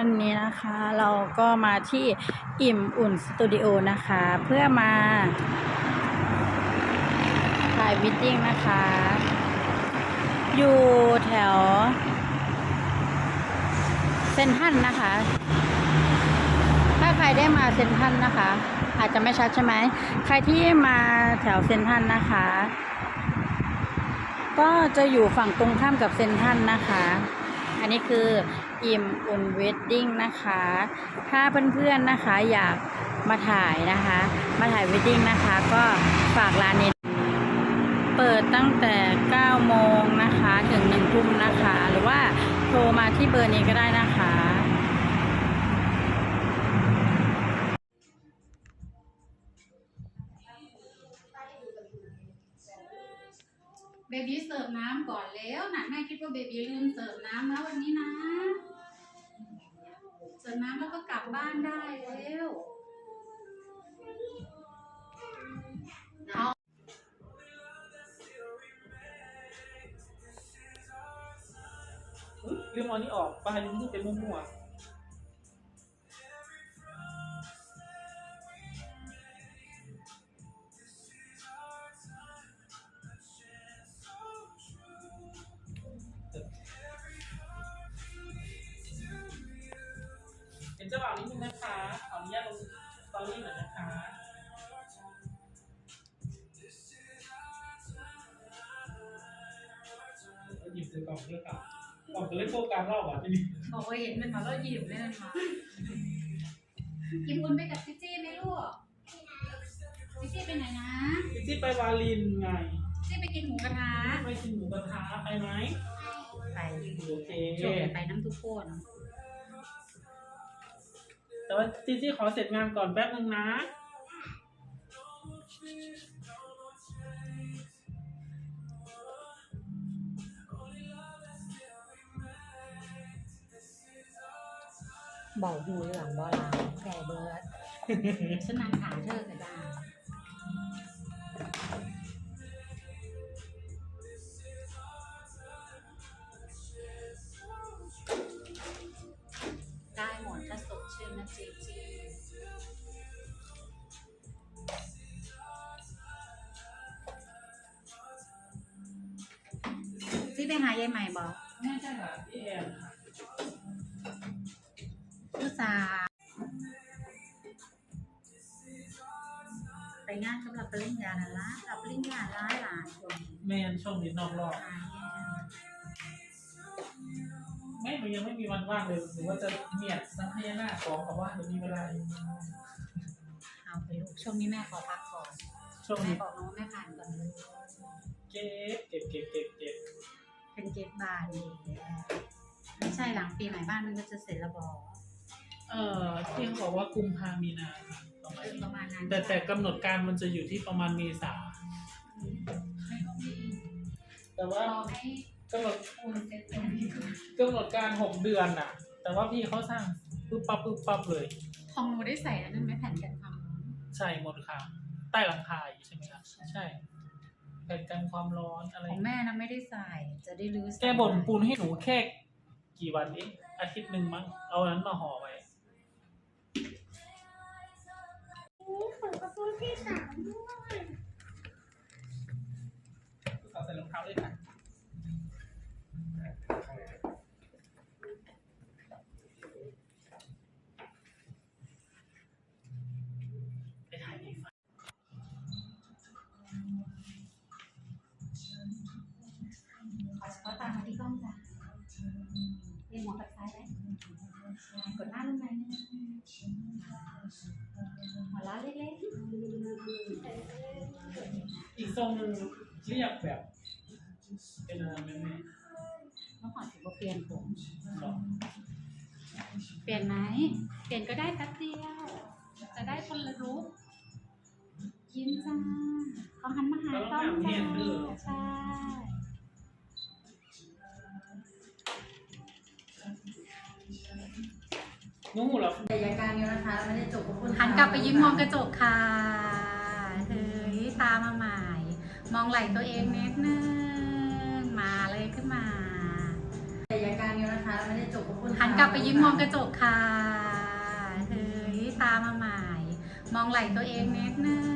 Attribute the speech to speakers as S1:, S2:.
S1: วันนี้นะคะเราก็มาที่อิ่มอุ่นสตูดิโอนะคะ เพื่อมาถ่ายวิดดิ้งนะคะ อยู่แถว เซนทันนะคะ ถ้าใครได้มาเซนทันนะคะ อาจจะไม่ชัดใช่ไหม ใครที่มาแถวเซนทันนะคะ ก็จะอยู่ฝั่งตรงข้ามกับเซนทันนะคะ อันนี้คืออิ่มอุ่นเวดดิ้งนะคะ ถ้าเพื่อนๆนะคะอยากมาถ่ายนะคะ มาถ่ายเวดดิ้งนะคะ ก็ฝากร้านนี้ เปิดตั้งแต่ 9 โมงนะคะ ถึง 1 ทุ่มนะคะ หรือว่าโทรมาที่เบอร์นี้ก็ได้นะคะ
S2: เบบี้เสิร์ฟน้ำก่อนแล้วนะแม่คิดว่าเบบี้ลืมเสิร์ฟน้ำแล้ววันนี้นะ เสิร์ฟน้ำแล้วก็กลับบ้านได้แล้วเอา
S3: ลืมอานี่ออกปลาอยู่นี่เป็นมั่วๆ จ้าบ่าวนิดนึงนะคะขออนุญาตลงสตอรี่หน่อยนะคะเอาหยิบใส่กล่องด้วยค่ะกล่องจะเล่นโฟกัสรอบอะที่นี่
S2: บอกว่าเห็นมันมาแล้วหยิบเลยนั่นมากินบุญไปกับจิ๊จี้ไหมลูกจิ๊จี้ไปไหนนะ
S3: พี่จิ๊บไปวาลินไง
S2: จิ๊จี้ไปกินหมูกระทะ
S3: ไปกินหมูกระทะไปไหม
S2: ไป
S3: โอเค
S2: โจทย์ไปน้ำทุกคน
S3: แต่ว่าจีจี้ขอเสร็จงานก่อนแป๊บนึงนะ
S2: เบาหูหลังบ่ลาแก่เบิร์ดฉันนางขาเธอก็ได้ไที่ไปหายายใหม่บอก
S3: ไม่ใช่ค่ะพี่แอนค่ะ
S2: อุตส่าห์ไปงานสำหรับปริญญานั่นละรับปริญญาหลายหลายคน
S3: แมนช่วงนี้นอกรอบ
S2: หายแย่
S3: ไม่มันยังไม่มีวันว่างเลยหรือว่าจะเมียดสักให้หน้าสองกับว่าเดี๋ยวมีเวลาอยู่
S2: เอาไปลูกช่วงนี้แม่ขอพักก่อน
S3: ช่วง
S2: แม่
S3: นี้
S2: บอกน้องว่าแม่ผ่านก่อนเลย
S3: เก็บเก็บเก็บเก็บ เก็บ
S2: เป็นเก็บบานดีไม่ใช่หลังปีใหม่บ้านมันก็จะเสร็จแล้วบอก
S3: เอ่อที่เขาบอกว่ากุมภามีนาค่ะประมาณ
S2: เป็น
S3: นี้
S2: ประมาณนั้น
S3: แต่แต่กำหนดการมันจะอยู่ที่ประมาณเมษา
S2: ไม่ต้องรีบ
S3: แต่ว่าร
S2: อให้
S3: กำหนด
S2: คุณเสร็จตรงนี้ก่อน
S3: กำหนดการหกเดือนน่ะ แต่ว่าพี่เขาสร้างปึ๊บปั๊บปึ๊บปั๊บเลย
S2: ของหนูได้ใส่อันนั้นไหมแผ่นกันความร้อน
S3: ใช่หมดค่ะ ใต้หลังคาอยู่ใช่ไหมครับใช่ แผ่นกันความร้อนอะไร
S2: ของแม่นะไม่ได้ใส่ จะได้รื้อใส่
S3: แกบ่นปูนให้หนูแค่กี่วันเองอาทิตย์หนึ่งมั้ง เอาอันนั้นมาห่อไว้
S4: เปิดประตูที่สามด้วย
S3: ขอใส่รองเท้าด้วยค่ะไปถ่ายอีก
S2: ขอเฉพามมาที่กล้องจ้ะเรียนหัวกับซ้ายไหมกดหน้าลงไปนะหัวล้อเล็ก
S3: อีกทรงหนึ่งเรียกแบบเป็นอะไรไหมแม่
S2: ๆต้องขอถือว่าเปลี่ยนผม
S3: หรอ
S2: เปลี่ยนไหม เปลี่ยนก็ได้แป๊บเดียว จะได้คนละลุกยิ้มจ้าเขาหันมาหากล้องจ้าใช่
S3: นู้นเหรอ
S1: แต่ยาการนี้นะคะไม่ได้จบกับคุณ
S2: หันกลับไปยิ้มมองกระจกค่ะเฮ้ยตามาใหม่ มองไหล่ตัวเองนิดนึง มาเลยขึ้นมา
S1: แต่ยาการนี้นะนะคะเราไม่ได้จบขอบคุณค่ะ
S2: หันกลับไปยิ้มมองกระจกค่ะเฮ้ยตามาใหม่ มองไหล่ตัวเองนิดนึง